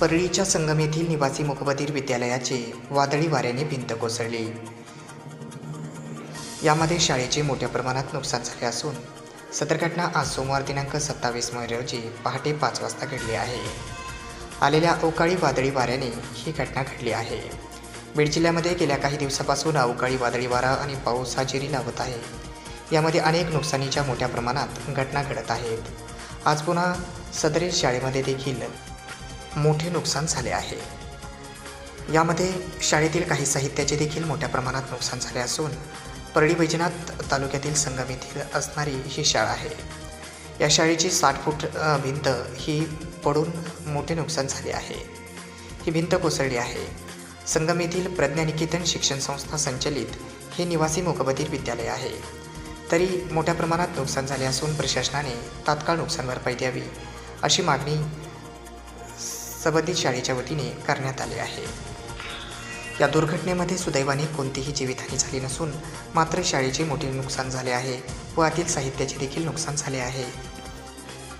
परळीच्या संगम येथील निवासी मुखबधीर विद्यालयाचे वादळी वाऱ्याने भिंत कोसळली. यामध्ये शाळेचे मोठ्या प्रमाणात नुकसान झाले असून सदर घटना आज सोमवार दिनांक सत्तावीस मे रोजी पहाटे पाच वाजता घडली आहे. आलेल्या अवकाळी वादळी वाऱ्याने ही घटना घडली आहे. बीड जिल्ह्यामध्ये गेल्या काही दिवसापासून अवकाळी वादळी वारा आणि पाऊस हजेरी लावत आहे. यामध्ये अनेक नुकसानीच्या मोठ्या प्रमाणात घटना घडत आहेत. आज पुन्हा सदरील शाळेमध्ये देखील मोठे नुकसान झाले आहे. यामध्ये शाळेतील काही साहित्याचे देखील मोठ्या प्रमाणात नुकसान झाले असून परळी वैजनाथ तालुक्यातील संगम येथील असणारी ही शाळा आहे. या शाळेची साठ फूट भिंत ही पडून मोठे नुकसान झाले आहे. ही भिंत कोसळली आहे. संगम येथील प्रज्ञानिकेतन शिक्षण संस्था संचलित हे निवासी मुकबधीर विद्यालय आहे. तरी मोठ्या प्रमाणात नुकसान झाले असून प्रशासनाने तात्काळ नुकसान भरपाई द्यावी अशी मागणी संबंधित शाळेच्या वतीने करण्यात आले आहे. या दुर्घटनेमध्ये सुदैवाने कोणतीही जीवितहानी झाली नसून मात्र शाळेचे मोठे नुकसान झाले आहे व आतील साहित्याचे देखील नुकसान झाले आहे.